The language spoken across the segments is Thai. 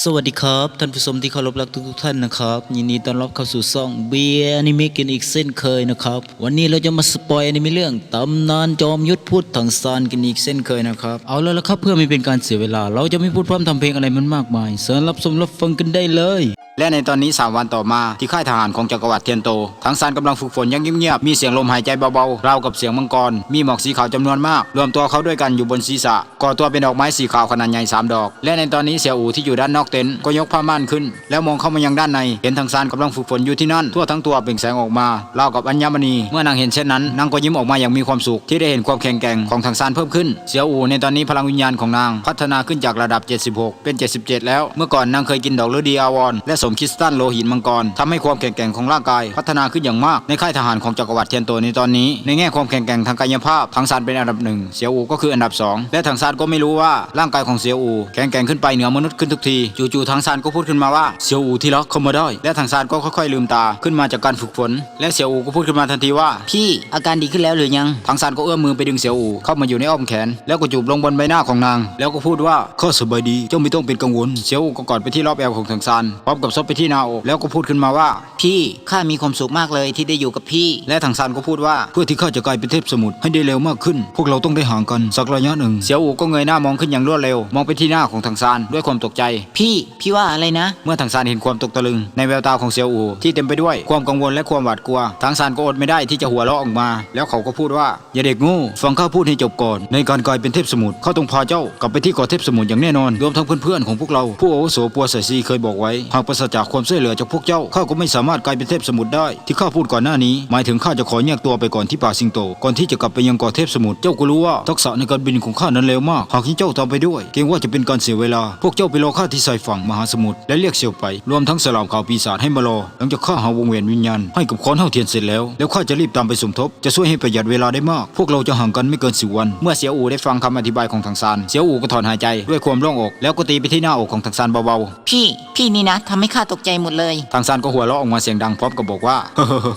สวัสดีครับ ท่านผู้ชมที่เคารพรักทุกๆท่านนะครับ ยินดีต้อนรับเข้าสู่ซ่องเบียร์อนิเมะกันอีกเส้นเคยนะครับ วันนี้เราจะมาสปอยอนิเมะเรื่องตำนานจอมยุทธพูดถังซานกันอีกเส้นเคยนะครับ เอาแล้วละครับเพื่อไม่เป็นการเสียเวลา เราจะไม่พูดพร่ำทำเพลงอะไรมันมากมายเสิญรับชมรับฟังกันได้เลย และในตอนนี้ 3 วันต่อมาที่ค่ายทหารของจักรวรรดิเทียนโตทั้งซานกำลังฝึกฝนอยังเงียบๆมีเสียงลมหายใจเบาๆราวกับเสียงมังกร มีหมอกสีขาวจำนวนมาก รวมตัวเขาด้วยกันอยู่บนศีรษะก่อตัวเป็นดอกไม้สีขาวขนาดใหญ่สามดอก และในตอนนี้เสี่ยวอูที่อยู่ด้านนอกเต็นท์ก็ยกผ้าม่านขึ้น แล้วมองเข้ามายังด้านใน เห็นทางซานกำลังฝึกฝนอยู่ที่นั่นทั่วทั้งตัวเปล่งแสงออกมาราวกับอัญมณี เมื่อนางเห็นเช่นนั้นนางก็ยิ้มออกมาอย่างมีความสุขที่ได้เห็นความแข็งแกร่งของทางซานเพิ่มขึ้นเสี่ยวอูในตอนนี้พลังวิญญาณของนางพัฒนาขึ้นจากระดับ 76 เป็น 77 แล้ว เมื่อก่อนนางเคยกินดอกฤดีอาวรและสมคริสตัลโลหิตมังกรทำให้ความแข็งแกร่งของร่างกาย พัฒนาขึ้นอย่างมากในค่ายทหารของจักรวรรดิเทียนโตในตอนนี้ ในแง่ความแข็งแกร่งทางกายภาพทางซานเป็นอันดับหนึ่งเสี่ยวอูก็คืออันดับสองและทางซานก็ไม่รู้ว่าร่างกายของเสี่ยวอูแข็งแกร่งขึ้นไปเหนือมนุษย์ขึ้นทุกทีจู่ๆทางซานก็พูดขึ้นมาว่าเสี่ยวอูที่รักเข้ามาได้และทางซานก็ค่อยๆลืมตาขึ้นมาจากการฝึกฝนและเสี่ยวอูก็พูดขึ้นมาทันทีว่า พี่อาการดีขึ้นแล้วหรือยังทางซานก็เอื้อมมือไปดึงเสี่ยวอูเข้ามาอยู่ในอ้อมแขน แล้วก็จูบลงบนใบหน้าของนาง แล้วก็พูดว่าข้าสบายดีเจ้าไม่ต้องเป็นกังวลเสี่ยวอูก็กอดไปที่รอบแอวของทางซานพร้อมกับซบไปที่หน้าอกแล้วก็พูดขึ้นมาว่า พี่ข้ามีความสุขมากเลยที่ได้อยู่กับพี่ และทางซานก็พูดว่าเพื่อที่ข้าจะกลายเป็นเทพสมุทรให้ได้เร็วมากขึ้น พวกเราต้องได้ห่างกันสักระยะหนึ่งเสี่ยวอูก็เงยหน้ามองขึ้นอย่างรวดเร็ว มองไปที่หน้าของทางซานด้วยความตกใจ พี่พี่ว่าอะไรนะ เมื่อทางซานเห็นความตกตะลึง ในแววตาของเซียวอูที่เต็มไปด้วยความกังวลและความหวาดกลัวทางซานก็อดไม่ได้ที่จะหัวเราะออกมา แล้วเขาก็พูดว่าอย่าเด็กโงูฟังข้าพูดให้จบก่อน ในการกลายเป็นเทพสมุทรข้าต้องพาเจ้ากลับไปที่เกาะเทพสมุทรอย่างแน่นอนรวมทั้งเพื่อนๆของพวกเราผู้อาวุโสปัวใส่ซีเคยบอกไว้หากปราศจากความช่วยเหลือจากพวกเจ้าข้าก็ไม่สามารถกลายเป็นเทพสมุทรได้ ที่ข้าพูดก่อนหน้านี้ หมายถึงข้าจะขอแยกตัวไปก่อนที่ป่าสิงโต ก่อนที่จะกลับไปยังเกาะเทพสมุทรเจ้าก็รู้ว่าทักษะในการบินของข้านั้นเร็วมากหากที่เจ้าตามไปด้วย เกรงว่าจะเป็นการเสียเวลา พวกเจ้าไปรอข้าที่ชายฝั่งมหาสมุทรและเรียกเสี่ยวไป รวมทั้งสลามข่าวปีศาจให้มารอหลังจากข้าหาวงเวียนวิญญาณให้กับค้อนเท่าเทียนเสร็จแล้วแล้วข้าจะรีบตามไปสมทบ จะช่วยให้ประหยัดเวลาได้มาก พวกเราจะห่างกันไม่เกินสิวัน เมื่อเสี่ยวอูได้ฟังคำอธิบายของทางซานเสี่ยวอูก็ถอนหายใจด้วยความโล่งอก แล้วก็ตีไปที่หน้าอกของทางซานเบาๆพี่พี่นี่นะทำให้ข้าตกใจหมดเลย ทางซานก็หัวเราะออกมาเสียงดังพร้อมกับบอกว่า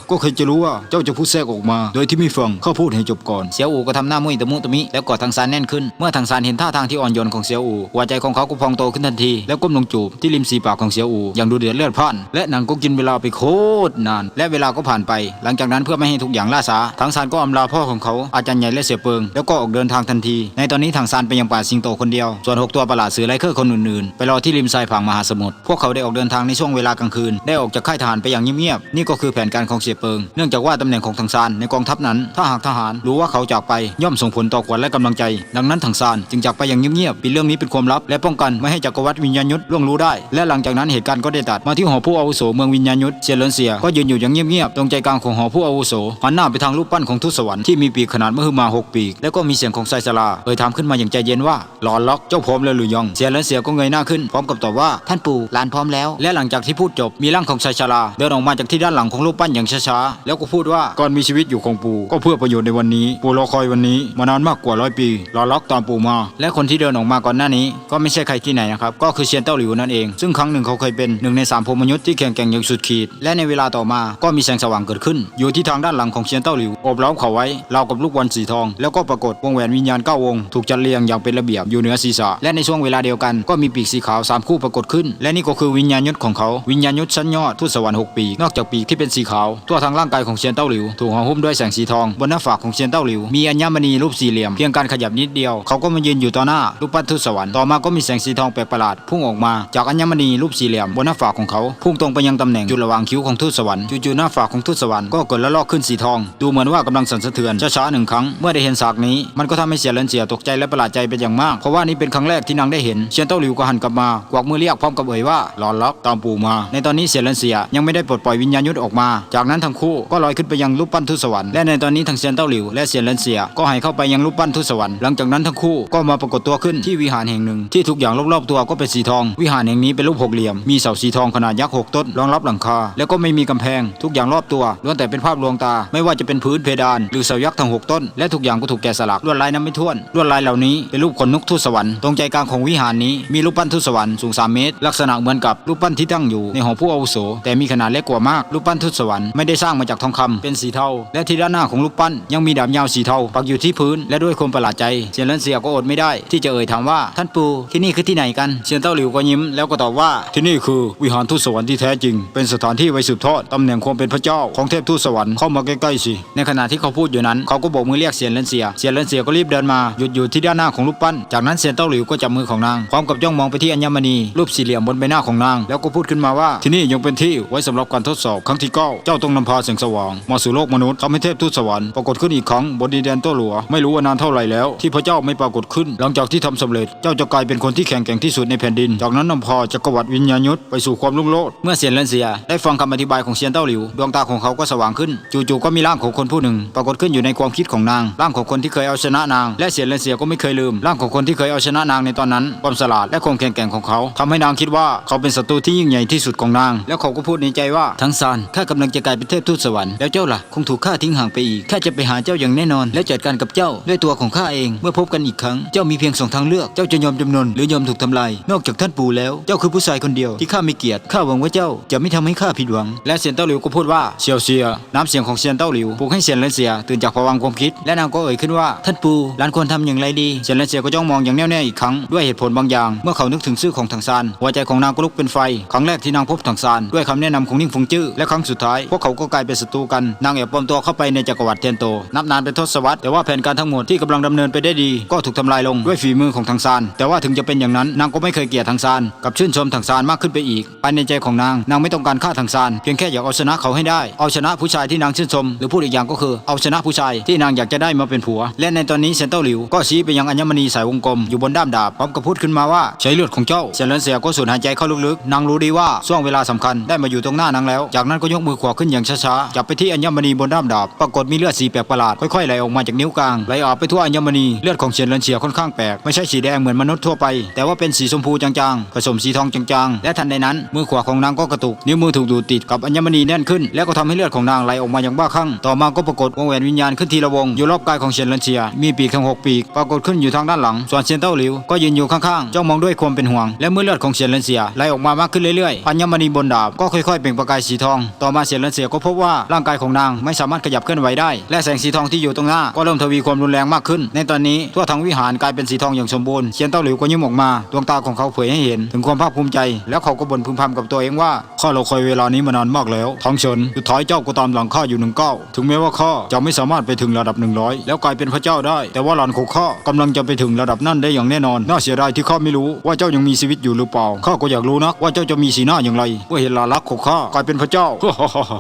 ก็เคยจะรู้ว่าเจ้าจะพูดแทรกออกมา โดยที่ไม่ฟังข้าพูดให้จบก่อนเสียวอูก็ทำหน้ามุ้ยตะมุตะมิแล้วกอดทางซานแน่นขึ้นเมื่อทางซานเห็นท่าทางที่อ่อนโยนของเสียวอูหัวใจของเขาก็พองโตขึ้นทันที แล้วก้มลงจูบที่ริมสีปากของเสียวอูอย่างดูเดือดเลือดพล่านและนางก็กินเวลาไปโคตรนาน และเวลาก็ผ่านไป หลังจากนั้นเพื่อไม่ให้ทุกอย่างล่าช้าทางซานก็อำลาพ่อของเขาอาจารย์ใหญ่และเสี่ยเปิงแล้วก็ออกเดินทางทันที ในตอนนี้ทางซานไปยังป่าสิงโตคนเดียว ส่วนหกตัวประหลาดเสือไลเคอร์คนอื่นๆ ไปรอที่ริมชายฝั่งมหาสมุทรพวกเขาได้ออกเดินทางในช่วงเวลากลางคืน ได้ออกจากค่ายทหารไปอย่างเงียบๆนี่ก็คือแผนการของเสียเปิง เนื่องจากว่าตำแหน่งของทางซานในกองทัพนั้น ถ้าหากทหารรู้ว่าเขาจากไปย่อมส่งผลต่อขวัญและกำลังใจ ดังนั้นทางซานจึงจากไปอย่างเงียบๆปิดเรื่องนี้เป็นความลับ และป้องกันไม่ให้จักรวรรดิวิญญาณยุทธล่วงรู้ได้ และหลังจากนั้นเหตุการณ์ก็ได้ตัดมาที่หอผู้อาวุโสเมืองวิญญาณยุทธเซียนเลินเสียก็ยืนอยู่อย่างเงียบๆตรงใจกลางของหอผู้อาวุโสหันหน้าไปทางรูปปั้นของทูตสวรรค์ที่มีปีกขนาดมหึมาหกปีกแล้วก็มีเสียงของไซสลาเอ่ยถามขึ้นมาอย่างใจเย็นว่าหลอนล็อกเจ้าพร้อมแล้วหรือยังเซียนเลินเสียก็เงยหน้าขึ้นพร้อมกับตอบว่าท่านปู่หลานพร้อมแล้วและหลังจากที่พูดจบมีร่างของชายชราเดินออกมาจากที่ด้านหลังของรูปปั้นอย่างช้าๆแล้วก็พูดว่าก่อนมีชีวิตอยู่ของปู่ก็เพื่อประโยชน์ในวันนี้ ปู่รอคอยวันนี้มานานมากกว่าร้อยปีรอล็อกตามปู่มา และคนที่เดินออกมาก่อนหน้านี้ ก็ไม่ใช่ใครที่ไหนนะครับก็คือเชียนเต้าหลิวนั่นเอง ซึ่งครั้งหนึ่งเขาเคยเป็นหนึ่งในสามพรหมยุทธ์ที่แข็งแกร่งอย่างสุดขีด และในเวลาต่อมาก็มีแสงสว่างเกิดขึ้น อยู่ที่ทางด้านหลังของเชียนเต้าหลิวโอบล้อมเขาไว้ราวกับลูกบอลสีทอง แล้วก็ปรากฏวงแหวนวิญญาณเก้าวงถูกจัดเรียงอย่างเป็นระเบียบอยู่เหนือศีรษะและในช่วงเวลาเดียวกันก็มีปีกสีขาวสามคู่ปรากฏขึ้น และนี่ก็คือวิญญาณยุทธของเขาวิญญาณยุทธชั้นยอดทูตสวรรค์หกปีนอกจากปีกที่เป็นสีขาวตัวทางร่างกายของเชียนเต้าหลิวถูกห่อหุ้มด้วยแสงสีทองบนหน้าฝากของเชียนเต้าหลิวมีอัญมณีรูปสี่เหลี่ยมเพียงการขยับนิดเดียวเขาก็มายืนอยู่ต่อหน้ารูปปั้นทูตสวรรค์ต่อมาก็มีแสงสีทองแปลกประหลาดพุ่งออกมาจากอัญมณีรูปสี่เหลี่ยมบนหน้าฝากของเขาพุ่งตรงไปยังตำแหน่งจุดระหว่างคิ้วของทูตสวรรค์จู่ๆหน้าฝากของทูตสวรรค์ก็เกิดละลอกขึ้นสีทอง ดูเหมือนว่ากำลังสั่นสะเทือนช้าๆหนึ่งครั้งเมื่อได้เห็นฉากนี้ มันก็ทำให้เสียเลนเสียตกใจและประหลาดใจเป็นอย่างมากเพราะว่านี่เป็นครั้งแรกที่นางได้เห็นเชียนเต้าหลิวก็หันกลับมากวักมือเรียกพร้อมกับเอ่ยว่าหลอนล็อกตามปู่มา ในตอนนี้เสียเลนเสียยังไม่ได้ปลดปล่อยวิญญาณยุทธออกมา จากนั้นทั้งคู่ก็ลอยขึ้นไปยังรูปปั้นทูตสวรรค์และในตอนนี้ทั้งเซียนเต้าหลิวและเซียนเลนเสียก็ให้เข้าไปยังรูปปั้นทูตสวรรค์หลังจากนั้นทั้งคู่ก็มาปรากฏตัวขึ้นที่วิหารแห่งหนึ่ง ที่ทุกอย่างรอบๆตัวก็เป็นสีทอง วิหารแห่งนี้เป็นรูปหกเหลี่ยมมีเสาสีทองขนาดยักษ์หกต้นรองรับหลังคา แล้วก็ไม่มีกำแพง ทุกอย่างรอบตัวล้วนแต่เป็นภาพลวงตา ไม่ว่าจะเป็นพื้นเพดาน หรือเสายักษ์ทั้งหกต้น และทุกอย่างก็ถูกแกะสลักลวดลายนั้นไม่ถ้วนลวดลายเหล่านี้เป็นรูปขนนกทูตสวรรค์ตรงใจกลางของวิหารนี้มีรูปปั้นทูตสวรรค์สูง 3 เมตร ลักษณะเหมือนกับรูปปั้นที่ตั้งอยู่ในหอผู้อาวุโส แต่มีขนาดเล็กกว่ามากรูปปั้นทูตสวรรค์ไม่ได้สร้างมาจากทองคำเป็นสีเทา และที่ด้านหน้าของรูปปั้นยังมีดาบยาวสีเทาปักอยู่ที่พื้น และด้วยความประหลาดใจเซียนเลินเสียก็อดไม่ได้ ที่จะเอ่ยถามว่าท่านปู่ที่นี่คือที่ไหนกันเซียนเต้าหลิวก็ยิ้มแล้วก็ตอบว่าที่นี่คือวิหารทูตสวรรค์ที่แท้จริง เป็นสถานที่ไว้สืบทอดตำแหน่งความเป็นพระเจ้าของเทพทูตสวรรค์เข้ามาใกล้ๆสิในขณะที่เขาพูดอยู่นั้นเขาก็โบกมือเรียกเซียนเลินเสียเซียนเลินเสียก็รีบเดินมาหยุดอยู่ที่ด้านหน้าของรูปปั้น จากนั้นเซียนเต้าหลิวก็จับมือของนางพร้อมกับจ้องมองไปที่อัญมณีรูปสี่เหลี่ยมบนใบหน้าของนางแล้วก็พูดขึ้นมาว่า ที่นี่ยังเป็นที่ไว้สำหรับการทดสอบครั้งที่เก้าเจ้าต้องนำพาแสงสว่างมาสู่โลกมนุษย์ทำให้เทพทูตสวรรค์ปรากฏขึ้นอีกครั้งบนดินแดนโตหลัวไม่รู้ว่านานเท่าไหร่แล้ว ที่พระเจ้าไม่ปรากฏขึ้น หลังจากที่ทำสำเร็จเจ้าจะกลายเป็นคนที่แข็งแกร่งที่สุดในแผ่นดิน จากนั้นนำพาจักรวรรดิวิญญาณยุทธไปสู่ความรุ่งโรจน์เมื่อเซียนเลนเซีย ได้ฟังคำอธิบายของเซียนเต้าหลิวดวงตาของเขาก็สว่างขึ้น จู่ๆก็มีร่างของคนผู้หนึ่ง ปรากฏขึ้นอยู่ในความคิดของนางร่างของคนที่เคยเอาชนะนาง และเซียนเลนเซียก็ไม่เคยลืมร่างของคนที่เคยเอาชนะนางในตอนนั้นความสลาดและความแข็งแกร่งของเขาทำให้นางคิดว่าเขาเป็นศัตรูที่ยิ่งใหญ่ที่สุดของนาง แล้วเขาก็พูดในใจว่าทั้งซานข้ากำลังจะกลายเป็นเทพทูตสวรรค์แล้วเจ้าล่ะคงถูกข้าทิ้งห่างไปอีกข้าจะไปหาเจ้าอย่างแน่นอน และจัดการกับเจ้าด้วยตัวของข้าเองเมื่อพบกันอีกครั้งเจ้ามีเพียงสองทางเลือกเจ้าจะยอมจำนนหรือยอมถูกทำลายนอกจากท่านปู่แล้วเจ้าคือผู้ชายคนเดียวที่ข้าไม่เกลียดข้าหวังว่าเจ้าจะไม่ทำให้ข้าผิดหวัง และเซียนเต้าหลิวก็พูดว่าเซียวเซียน้ำเสียงของเซียนเต้าหลิวปลุกให้เซียนเลนเซียตื่นจากภวังค์ความคิด และนางก็เอ่ยขึ้นว่าท่านปู่หลานควรทำอย่างไรดีเซียนเลนเซียก็จ้องมองอย่างแน่วแน่อีกครั้งด้วยเหตุผลบางอย่าง เมื่อเขานึกถึงชื่อของถังซานหัวใจของนางก็ลุกเป็นไฟครั้งแรกที่นางพบถังซานด้วยคำแนะนำของนิ่งฟงจื้อและครั้งสุดท้ายพวกเขาก็กลายเป็นศัตรูกันนางแอบปลอมตัวเข้าไปในจักรวรรดิเทียนโต นับนานเป็นทศวรรษแต่ว่าแผนการทั้งหมดที่กำลังดำเนินไปได้ดี ก็ถูกทำลายลงด้วยฝีมือของถังซาน แต่ว่าถึงจะเป็นอย่างนั้นนางก็ไม่เคยเกลียดถังซานกับชื่นชมถังซานมากขึ้นไปอีกภายในใจของนางนางไม่ต้องการฆ่าถังซานเพียงแค่อยากเอาชนะเขาให้ได้เอาชนะผู้ชายที่นางชื่นชม หรือพูดอีกอย่างก็คือเอาชนะผู้ชายที่นางอยากจะได้มาเป็นผัว และในตอนนี้เซนเต้าหลิวก็ชี้ไปยังอัญมณีสายวงกลมอยู่บนด้ามดาบพร้อมกับพูดขึ้นมาว่าใช้เลือดของเจ้าเซนเลนเซียก็สูดหายใจเข้าลึกๆนางรูดีว่าช่วงเวลาสำคัญได้มาอยู่ตรงหน้านางแล้ว จากนั้นก็ยกมือขวาขึ้นอย่างช้าๆจับไปที่อัญมณีบนด้ามดาบปรากฏมีเลือดสีแปลกประหลาดค่อยๆไหลออกมาจากนิ้วกลางไหลออกไปทั่วอัญมณีเลือดของเซนเลนเซียค่อนข้างแปลกไม่ใช่สีแดงเหมือนมนุษย์ทั่วไปแต่ว่าเป็นสีชมพูจางๆ ผสมสีทองจางๆ และทันใดนั้นมือขวาของนางก็กระตุกนิ้วมือถูกดูดติดกับอัญมณีแน่นขึ้น แล้วก็ทำให้เลือดของนางไหลออกมาอย่างบ้าคลั่งต่อมาก็ปรากฏวงแหวนวิญญาณขึ้นทีละวงอยู่รอบกายของเชียนลันเชียมีปีกทั้งหกปีกปรากฏขึ้นอยู่ทางด้านหลังส่วนเชียนเต้าหลิวก็ยืนอยู่ข้างๆจ้องมองด้วยความเป็นห่วงและเมื่อเลือดของเชียนลันเชียไหลออกมามากขึ้นเรื่อยๆ อัญมณีบนดาบก็ค่อยๆเปล่งประกายสีทอง ต่อมาเชียนลันเชียก็พบว่าร่างกายของนางไม่สามารถขยับเคลื่อนไหวได้ และแสงสีทองที่อยู่ตรงหน้าก็เริ่มทวีความรุนแรงมากขึ้น ในตอนนี้ทั่วทั้งวิหารกลายเป็นสีทองอย่างสมบูรณ์เชียนเต้าหลิวก็ยิ้มออกมาดวงตาของเขาเผยให้เห็น ถึงความภาคภูมิใจ แล้วเขาก็บ่นพึมพำกับตัวเองว่าข้าเราคอยเวลานี้มานานมากแล้วท้องเฉินสุดท้ายเจ้าก็ตามหลังข้าอยู่หนึ่งเก้าถึงแม้ว่าข้าจะไม่สามารถไปถึงระดับหนึ่งร้อยแล้วกลายเป็นพระเจ้าได้ แต่ว่าหลานของข้ากำลังจะไปถึงระดับนั้นได้อย่างแน่นอน น่าเสียดายที่ข้าไม่รู้ว่าเจ้ายังมีชีวิตอยู่หรือเปล่าข้าก็อยากรู้นักว่าเจ้าจะมีสีหน้าอย่างไรเมื่อเห็นหลานรักของข้ากลายเป็นพระเจ้า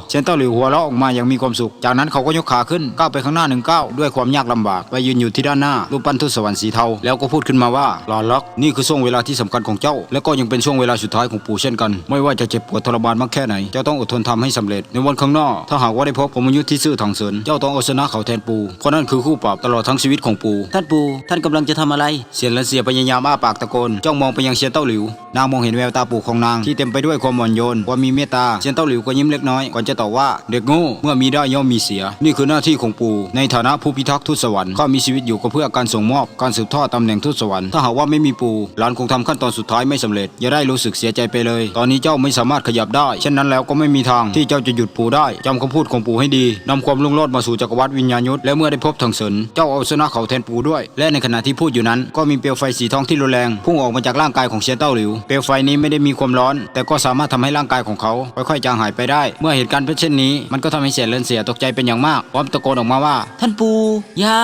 เซนเต้าหลิวหัวเราะออกมาอย่างมีความสุข จากนั้นเขาก็ยกขาขึ้นก้าวไปข้างหน้าหนึ่งก้าวด้วยความยากลำบากไปยืนอยู่ที่ด้านหน้ารูปปั้นทูตสวรรค์สีเทาแล้วก็พูดขึ้นมาว่าหลานรักนี่คือช่วงเวลาที่สำคัญของเจ้า และก็ยังเป็นช่วงเวลาสุดท้ายของปู่เช่นกัน ไม่ว่าจะเจ็บปวดทรมานมากแค่ไหนเจ้าต้องอดทนทำให้สำเร็จในวันข้างหน้าถ้าหากว่าได้พบผมยุทธที่ซื่อถังเสินเจ้าต้องเอาชนะเขาแทนปู่เพราะนั่นคือคู่ปรับตลอดทั้งชีวิตของปู่ท่านปู่ท่านกำลังจะทำอะไรเซียนและเสียพยายามอ้าปากตะโกนจ้องมองไปยังเซียนเต้าหลิวนางมองเห็นแววตาปู่ของนางที่เต็มไปด้วยความอ่อนโยนความมีเมตตาเซียนเต้าหลิวก็ยิ้มเล็กน้อยก่อนจะตอบว่าเด็กโง่เมื่อมีได้ย่อมมีเสีย นี่คือหน้าที่ของปู่ในฐานะผู้พิทักษ์ทูตสวรรค์ข้ามีชีวิตอยู่ก็เพื่อการส่งมอบการสืบทอดตำแหน่งทูตสวรรค์ถ้าหากว่าไม่มีปู่หลานคงทำขั้นตอนสุดท้ายไม่สำเร็จอย่าได้รู้สึกเสียใจไปเลย ตอนนี้เจ้าไม่สามารถขยับได้เช่นนั้นแล้วก็ไม่มีทางที่เจ้าจะหยุดปู่ได้จำคำพูดของปู่ให้ดีนำความรุ่งโรจน์มาสู่จักรวรรดิวิญญาณยุทธและเมื่อได้พบถังเสนเจ้าเอาชนะเขาแทนปู่ด้วย และในขณะที่พูดอยู่นั้น ก็มีเปลวไฟสีทองที่รุนแรงพุ่งออกมาจากร่างกายของเซียนเต้าหลิวเปลวไฟนี้ไม่ได้มีความร้อนแต่ก็สามารถทำให้ร่างกายของเขาค่อยๆจางหายไปได้ เมื่อเหตุการณ์เป็นเช่นนี้ มันก็ทำให้เสียเลนเสียตกใจเป็นอย่างมากพร้อมตะโกนออกมาว่า ท่านปู่อยา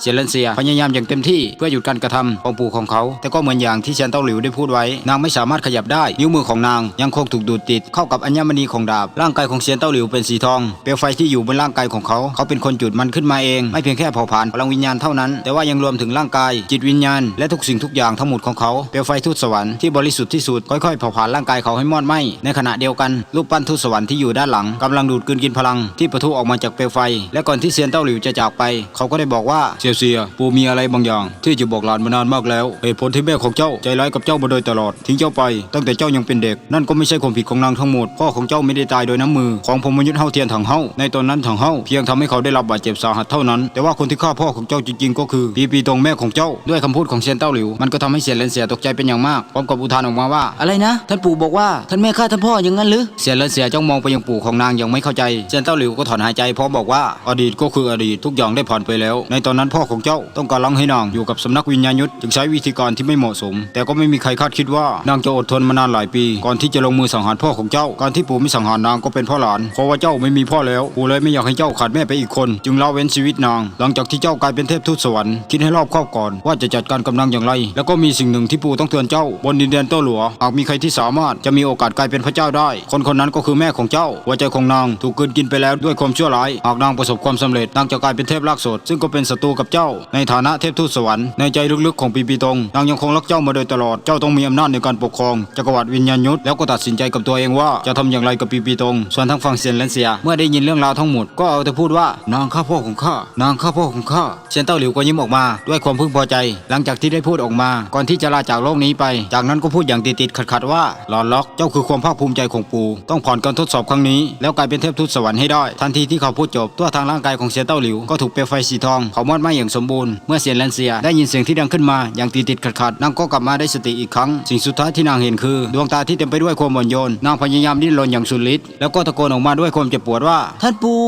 เซียนเลนเซียพยายามอย่างเต็มที่เพื่อหยุดการกระทำของปู่ของเขา แต่ก็เหมือนอย่างที่เซียนเต้าหลิวได้พูดไว้ นางไม่สามารถขยับได้ นิ้วมือของนางยังคงถูกดูดติดเข้ากับอัญมณีของดาบ ร่างกายของเซียนเต้าหลิวเป็นสีทอง เปลวไฟที่อยู่บนร่างกายของเขา เขาเป็นคนจุดมันขึ้นมาเอง ไม่เพียงแค่เผาผลาญพลังวิญญาณเท่านั้น แต่ว่ายังรวมถึงร่างกาย จิตวิญญาณ และทุกสิ่งทุกอย่างทั้งหมดของเขา เปลวไฟทูตสวรรค์ที่บริสุทธิ์ที่สุดค่อยๆเผาผลาญร่างกายเขาให้มอดไหมในขณะเดียวกันรูปปั้นทูตสวรรค์ที่อยู่ด้านหลังกำลังดูดกลืนกินพลังที่ประทุออกมาจากเปลวไฟ และก่อนที่เซียนเต้าหลิวจะจากไป เขาก็ได้บอกว่าเซียเซียปูมีอะไรบางอย่าง ที่จะบอกหลานมานานมากแล้วเหตุผลที่แม่ของเจ้าใจร้ายกับเจ้ามาโดยตลอดทิ้งเจ้าไป ตั้งแต่เจ้ายังเป็นเด็ก นั่นก็ไม่ใช่ความผิดของนางทั้งหมดพ่อของเจ้าไม่ได้ตายโดยน้ำมือของพมยุทธเฮาเทียนถังเฮาในตอนนั้นถังเฮาเพียงทำให้เขาได้รับบาดเจ็บสาหัสเท่านั้น แต่ว่าคนที่ฆ่าพ่อของเจ้าจริงๆ ก็คือปีปีตรงแม่ของเจ้าด้วยคำพูดของเซียนเต้าหลิวมันก็ทำให้เซียนเลนเสียตกใจเป็นอย่างมากพร้อมกับอุทานออกมาว่าอะไรนะท่านปู่บอกว่าท่านแม่ฆ่าท่านพ่ออย่างนั้นหรือ เสียนและเสียจ้องมองไปยังปู่ของนางยังไม่เข้าใจเซียนเต้าหลิวก็ถอนหายใจพร้อมบอกว่าอดีตก็คืออดีตทุกอย่างได้ผ่านไปแล้ว ในตอนนั้นพ่อของเจ้าต้องการลังให้นางอยู่กับสำนักวิญญาณยุทธจึงใช้วิธีการที่ไม่เหมาะสม แต่ก็ไม่มีใครคาดคิดว่านางจะอดทนมานานหลายปี ก่อนที่จะลงมือสังหารพ่อของเจ้า การที่ปู่ไม่สังหารนางก็เป็นเพ่อหลานเพราะว่าเจ้าไม่มีพ่อแล้วปู่เลยไม่อยากให้เจ้าขาดแม่ไปอีกคน จึงเละเว้นชีวิตนาง หลังจากที่เจ้ากลายเป็นเทพทูตสวรรค์คิดให้รอบคอบก่อนว่าจะจัดการกำลังอย่างไร แล้วก็มีสิ่งหนึ่งที่ปู่ต้องเตือนเจ้า บนดินแดนโต้หลัวหากมีใครที่สามารถจะมีโอกาสกลายเป็นพระเจ้าได้ คนคนนั้นก็คือแม่ของเจ้า หัวใจของนางถูกกลืนกินไปแล้วด้วยความชั่วร้าย หากนางประสบความสำเร็จนางจะกลายเป็นเทพลากสดซึ่งก็เป็นศัตรูกับเจ้า ในฐานะเทพทูตสวรรค์ในใจลึกๆของปีปีตงนางยังคงรักเจ้ามาโดยตลอด เจ้าต้องมีอำนาจในการปกครองจักรวรรดิวิญญาณยุทธแล้วก็ตัดสินใจกับตัวเองว่าจะทำอย่างไรกับปีปีตง ส่วนทั้งฝั่งเซียนและเสีย เมื่อได้ยินเรื่องราวทั้งหมดก็เอาแต่พูดว่านางข้าพ่อของข้านางข้าพ่อของข้าเซียนเต้าหลิวก็ยิ้มออกมา ด้วยความพึงพอใจ หลังจากที่ได้พูดออกมา ก่อนที่จะลาจากโลกนี้ไป จากนั้นก็พูดอย่างติดๆขัดๆว่าหลอนล็อกเจ้าคือความภาคภูมิใจของปู่ต้องผ่านการทดสอบครั้งนี้ แล้วกลายเป็นเทพทูตสวรรค์ให้ได้ ทันทีที่เขาพูดจบตัวทางร่างกายของเซียนเต้าหลิวก็ถูกเปลวไฟสีทองเผามอดไหม้อย่างสมบูรณ์เมื่อเซียนแลนเซียได้ยินเสียงที่ดังขึ้นมาอย่างติดๆขัดๆนางก็กลับมาได้สติอีกครั้ง สิ่งสุดท้ายที่นางเห็นคือ ดวงตาที่เต็มไปด้วยความอ่อนโยนนางพยายามดิ้นรนอย่างสุดฤทธิ์แล้วก็ตะโกนออกมาด้วยความเจ็บปวดว่า ท่านปู่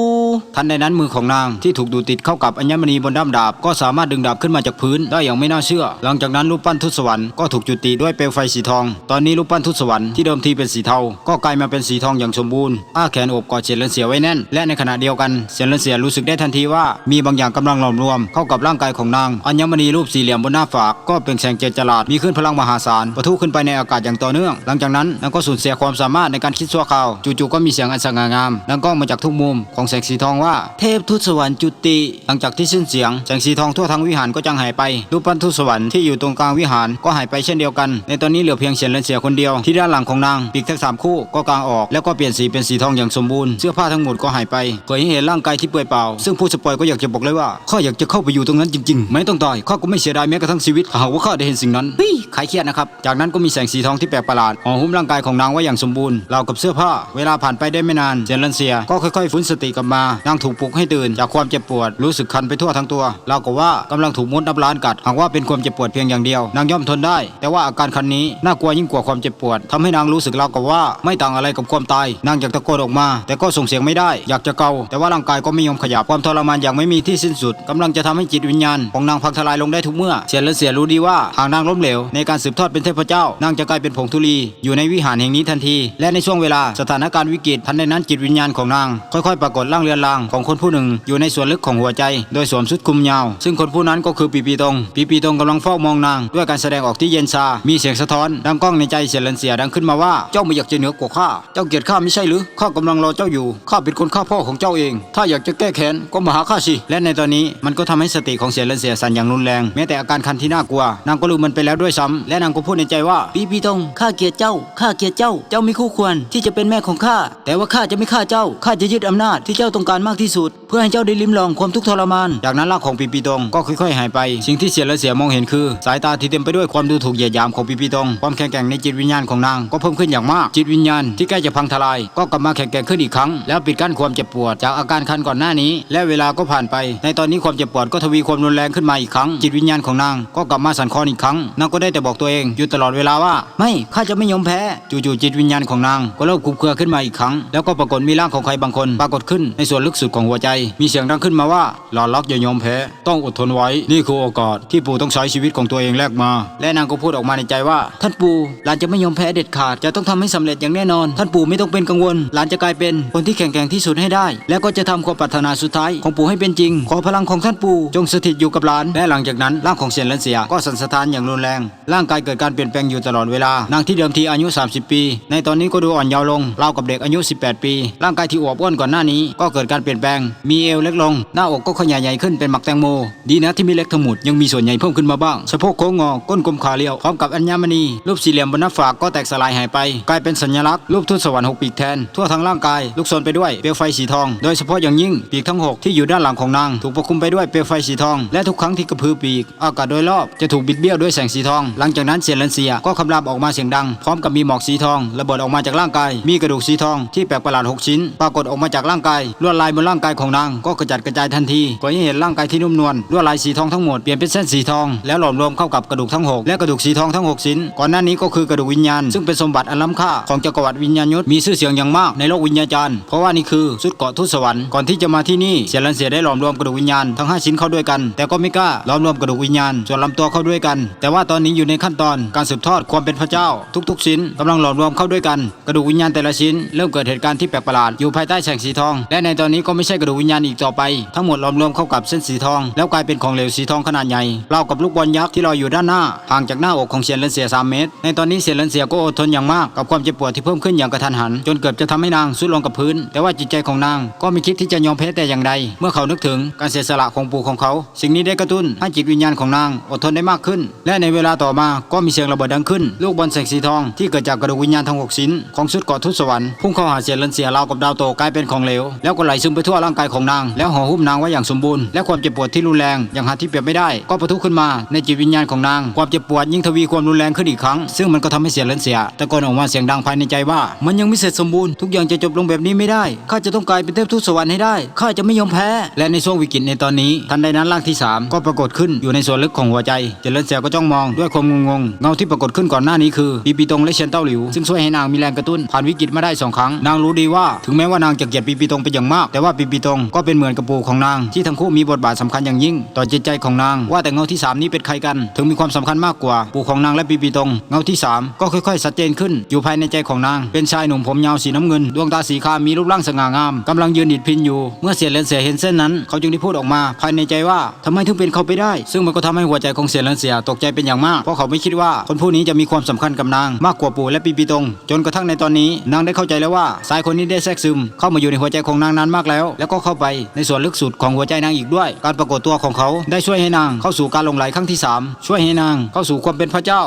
ทันใดนั้นมือของนางที่ถูกดูดติดเข้ากับอัญมณีบนด้ามดาบ ก็สามารถดึงดาบขึ้นมาจากพื้นได้อย่างไม่น่าเชื่อ หลังจากนั้นรูปปั้นทุตสวรรค์ก็ถูกจุติด้วยเปลวไฟสีทอง ตอนนี้รูปปั้นทุตสวรรค์ที่เดิมทีเป็นสีเทา ก็กลายมาเป็นสีทองอย่างสมบูรณ์อ้าแขนโอบกอดเฉียนเลนเสียไว้แน่น และในขณะเดียวกันเฉียนเลนเสียรู้สึกได้ทันทีว่ามีบางอย่างกำลังหลอมรวมเข้ากับร่างกายของนาง อัญมณีรูปสี่เหลี่ยมบนหน้าฝากก็เป็นแสงเจนจลาดมีขึ้นพลังมหาศาลปะทุขึ้นไปในอากาศอย่างต่อเนื่อง หลังจากนั้นนางก็สูญเสียความสามารถในการคิดชั่วคราวจู่ๆก็มีเสียงอันสง่างามดังก้องมาจากทุกมุมของแสงสีทองว่า เทพทูตสวรรค์จุติ หลังจากที่สิ้นเสียงแสงสีทองทั่วทั้งวิหารก็จางหายไปรูปปั้นทูตสวรรค์ที่อยู่ตรงกลางวิหารก็หายไปเช่นเดียวกัน ในตอนนี้เหลือเพียงเฉียนเลนเสียคนเดียวที่ด้านหลังของนางปีกทั้งสามคู่ก็กางออก แล้วก็เปลี่ยนสีเป็นสีทองอย่างสมบูรณ์เสื้อผ้าทั้งหมดก็หายไปเผยให้เห็นร่างกายที่เปื่อยเปล่าซึ่งผู้สปอยก็อยากจะบอกเลยว่าข้าอยากจะเข้าไปอยู่ตรงนั้นจริงๆ ไม่ต้องตายข้าก็ไม่เสียดายแม้กระทั่งชีวิตหากว่าข้าได้เห็นสิ่งนั้นเฮ้ยขายเครียดนะครับจากนั้นก็มีแสงสีทองที่แปลกประหลาดห่อหุ้มร่างกายของนางไว้อย่างสมบูรณ์ราวกับเสื้อผ้า เวลาผ่านไปได้ไม่นานเจนลันเซียก็ค่อยๆฟื้นสติกลับมานางถูกปลุกให้ตื่นจากความเจ็บปวดรู้สึกคันไปทั่วทั้งตัวเรากับว่ากำลังถูกมดนับล้านกัดหากว่าเป็นความเจ็บปวดเพียงอย่างเดียวนางย่อมทนได้ แต่ว่าอาการคันนี้น่ากลัวยิ่งกว่าความเจ็บปวดทำให้นางรู้สึกเรากับว่าไม่ต่างอะไรกับความตายนางอยากตะโกนออกมา แต่ก็ส่งเสียงไม่ได้ อยากจะเกาแต่ว่าร่างกายก็ไม่ยอมขยับความทรมานอย่างไม่มีที่สิ้นสุดกำลังจะทำให้จิตวิญญาณของนางพังทลายลงได้ทุกเมื่อเสียและเสียรู้ดีว่าหากนางล้มเหลวในการสืบทอดเป็นเทพเจ้านางจะกลายเป็นผงธุลีอยู่ในวิหารแห่งนี้ทันที และในช่วงเวลาสถานการณ์วิกฤตทันใดนั้นจิตวิญญาณของนางค่อยๆปรากฏร่างเรือนรางของคนผู้หนึ่ง อยู่ในส่วนลึกของหัวใจ โดยสวมชุดคลุมยาว ซึ่งคนผู้นั้นก็คือปีปีตงปีปีตงกำลังเฝ้ามองนาง ด้วยการแสดงออกที่เย็นชา มีเสียงสะท้อนดังก้องในใจเสียเลนเสียดังขึ้นมาว่าเจ้าไม่อยากจะเหนือกว่าข้าเจ้าเกลียดข้าไม่ใช่หรือข้ากำลังรอเจ้าอยู่ข้าเป็นคนฆ่าพ่อของเจ้าเอง ถ้าอยากจะแก้แค้นก็มาหาข้าสิและในตอนนี้มันก็ทำให้สติของเสียเลนเสียสั่นอย่างรุนแรงแม้แต่อาการคันที่น่ากลัวนางก็ลืมมันไปแล้วด้วยซ้ำและนางก็พูดในใจว่าปีปีตงข้าเกลียดเจ้าข้าเกลียดเจ้า เจ้าไม่คู่ควรที่จะเป็นแม่ของข้าแต่ว่าข้าจะไม่ฆ่าเจ้าข้าจะยึดอำนาจที่เจ้าต้องการมากที่สุด เพื่อให้เจ้าได้ลิ้มลองความทุกข์ทรมาน จากนั้นร่างของปีปีตงก็ค่อยๆหายไป สิ่งที่เสียและเสียมองเห็นคือ สายตาที่เต็มไปด้วยความดูถูกเหยียดหยามของปีปีตงความแข็งแกร่งในจิตวิญญาณของนางก็เพิ่มขึ้นอย่างมาก จิตวิญญาณที่ใกล้จะพังทลาย ก็กลับมาแข็งแกร่งขึ้นอีกครั้ง แล้วปิดกั้นความเจ็บปวดจากอาการคันก่อนหน้านี้ และเวลาก็ผ่านไป ในตอนนี้ความเจ็บปวดก็ทวีความรุนแรงขึ้นมาอีกครั้ง จิตวิญญาณของนางก็กลับมาสั่นคลอนอีกครั้งนางก็ได้แต่บอกตัวเองอยู่ตลอดเวลาว่า ไม่ข้าจะไม่ยอมแพ้จู่ๆจิตวิญญาณของนาง ก็เริ่มคุมเคือขึ้นมาอีกครั้ง แล้วก็ปรากฏมีร่างของใครบางคนปรากฏขึ้นในส่วนลึกสุดของหัวใจ มีเสียงดังขึ้นมาว่าหลอนล็อกอย่ายอมแพ้ ต้องอดทนไว้ นี่คือโอกาสที่ปู่ต้องใช้ชีวิตของตัวเองแลกมา และนางก็พูดออกมาในใจว่า ท่านปู่หลานจะไม่ยอมแพ้เด็ดขาด จะต้องทำให้สำเร็จอย่างแน่นอน ท่านปู่ไม่ต้องเป็นกังวล หลานจะกลายเป็นคนที่แข็งแกร่งที่สุดให้ได้ และก็จะทำความปรารถนาสุดท้ายของปู่ให้เป็นจริง ขอพลังของท่านปู่จงสถิตอยู่กับหลาน และหลังจากนั้นร่างของเซียนเลนเซียก็สั่นสะท้านอย่างรุนแรง ร่างกายเกิดการเปลี่ยนแปลงอยู่ตลอดเวลา นางที่เดิมทีอายุ 30 ปี ในตอนนี้ก็ดูอ่อนเยาว์ลงราวกับเด็กอายุ 18 ปี ร่างกายที่อวบอ้วนก่อนหน้านี้ก็เกิดการเปลี่ยนแปลง มีเอวเล็กลง หน้าอกก็ขยายใหญ่ขึ้นเป็นหมักแตงโม ดีนะที่มีเล็กทั้งหมดยังมีส่วนใหญ่เพิ่มขึ้นมาบ้าง สะโพกโค้งงอ ก้นกลมขาเรียว พร้อมกับอัญมณี รูปสี่เหลี่ยมบนหน้าฝากก็แตกสลายหายไป กลายเป็นสัญลักษณ์รูปทูตสวรรค์หกปีกแทน ทั่วทั้งร่างกายลุกโชนไปด้วย เปลวไฟสีทอง โดยเฉพาะอย่างยิ่ง ปีกทั้งหกที่อยู่ด้านหลังของนาง ถูกปกคลุมไปด้วยเปลวไฟสีทอง และทุกครั้งที่กระพือปีก อากาศโดยรอบจะถูกบิดเบี้ยวด้วยแสงสีทอง หลังจากนั้นเซียนเลนเซียก็คำรามออกมาเสียงดัง พร้อมกับมีหมอกสีทองระเบิดออกมาจากร่างกาย มีกระดูกสีทองที่แปลกประหลาดหกชิ้น ปรากฏออกมาจากร่างกายลวดลายลายบนร่างกายของนางก็กระจัดกระจายทันทีก็ให้เห็นร่างกายที่นุ่มนวลลวดลายสีทองทั้งหมดเปลี่ยนเป็นเส้นสีทองแล้วหลอมรวมเข้ากับกระดูกทั้งหกและกระดูกสีทองทั้งหกชิ้นก่อนหน้านี้ก็คือกระดูกวิญญาณ ซึ่งเป็นสมบัติอันล้ำค่าของจักรวรรดิวิญญาณยุทธมีชื่อเสียงอย่างมากในโลกวิญญาจารย์เพราะว่านี่คือสุดเกาะทุสวรรค์ก่อนที่จะมาที่นี่เสียรันเสียได้หลอมรวมกระดูกวิญญาณทั้งห้าชิ้นเข้าด้วยกัน แต่ก็ไม่กล้าหลอมรวมกระดูกวิญญาณส่วนลำตัวเข้าด้วยกัน แต่ว่าตอนนี้อยู่ในขั้นตอนการสืบทอดความเป็นพระเจ้า ทุก ๆ ชิ้นกำลังหลอมรวมเข้าด้วยกัน กระดูกวิญญาณแต่ละชิ้นเริ่มเกิดเหตุการณ์ที่แปลกประหลาดอยู่ภายใต้แสงสีทอง และในตอนอนนี้ก็ไม่ใช่กระดูกวิญญาณอีกต่อไป ทั้งหมดหลอมรวมเข้ากับเส้นสีทอง แล้วกลายเป็นของเหลวสีทองขนาดใหญ่เล่ากับลูกบอลยักษ์ที่ลอยอยู่ด้านหน้าห่างจากหน้าอกของเซียนเลนเสีย 3 เมตร ในตอนนี้เซียนเลนเสียก็อดทนอย่างมากกับความเจ็บปวดที่เพิ่มขึ้นอย่างกระทันหัน จนเกือบจะทำให้นางสุดลงกับพื้น แต่ว่าจิตใจของนางก็ไม่คิดที่จะยอมแพ้แต่อย่างใดเมื่อเขานึกถึงการเสียสละของปู่ของเขา สิ่งนี้ได้กระตุ้นให้จิตวิญญาณของนางอดทนได้มากขึ้น และในเวลาต่อมาก็มีเสียงระเบิดดังขึ้น ลูกบอลแสงสีทองที่เกิดจากกระดูกวิญญาณทั้งหกชิ้นของสุดเกาะทุตสวรรค์พุ่งเข้าหาเสียนเลนเสียราวกับดาวโตกลายเป็นของเหลวแล้วก็ไหลซึมไปทั่วร่างกายของนาง แล้วห่อหุ้มนางไว้อย่างสมบูรณ์และความเจ็บปวดที่รุนแรงอย่างหาที่เปรียบไม่ได้ ก็ปะทุขึ้นมาในจิตวิญญาณของนาง ความเจ็บปวดยิ่งทวีความรุนแรงขึ้นอีกครั้ง ซึ่งมันก็ทำให้เสียเลนเสียตะโกนออกมาเสียงดังภายในใจว่า มันยังไม่เสร็จสมบูรณ์ทุกอย่างจะจบลงแบบนี้ไม่ได้ข้าจะต้องกลายเป็นเทพทูตสวรรค์ให้ได้ข้าจะไม่ยอมแพ้ และในช่วงวิกฤตในตอนนี้ ทันใดนั้นร่างที่สามก็ปรากฏขึ้นอยู่ในส่วนลึกของหัวใจเจริญเสียก็จ้องมองด้วยความงงเงาที่ปรากฏขึ้นก่อนหน้านี้คือปีปีตงและเชนเต้าหลิว ซึ่งช่วยให้นางมีแรงกระตุ้นผ่านวิกฤตมาได้สองครั้งนางรู้ดีว่าถึงแม้ว่านางจะเกลียดปีปีตงเป็นอย่างมากแต่ว่าปีปีตงก็เป็นเหมือนกับปู่ของนาง ที่ทั้งคู่มีบทบาทสำคัญอย่างยิ่ง ต่อจิตใจของนาง ว่าแต่เงาที่สามนี้เป็นใครกัน ถึงมีความสำคัญมากกว่า ปู่ของนางและปีปีตงเงาที่สามก็ค่อยๆชัดเจนขึ้น อยู่ภายในใจของนาง เป็นชายหนุ่มผมยาวสีน้ำเงิน ดวงตาสีคามมีรูปร่างสง่างามกำลังยืนดิดพินอยู่ เมื่อเสียเหรียญเสียเห็นเส้นนั้น เขาจึงได้พูดออกมา ภายในใจว่าทำไมถึงเป็นเขาไปได้ ซึ่งมันก็ทำให้หัวใจของเสียเหรียญเสียตกใจเป็นอย่างมาก เพราะเขาไม่คิดว่าคนผู้นี้จะมีความสำคัญกับนางมากกว่าปู่และปีปีตงจนกระทั่งในตอนนี้ นางได้เข้าใจแล้วว่าชายคนนี้ได้แทรกซึมเข้ามาอยู่ในหัวใจของนางนานมากแล้ว แล้วก็เข้าไปในส่วนลึกสุดของหัวใจนางอีกด้วย การปรากฏตัวของเขาได้ช่วยให้นางเข้าสู่การลงไหลครั้งที่สามช่วยให้นางเข้าสู่ความเป็นพระเจ้า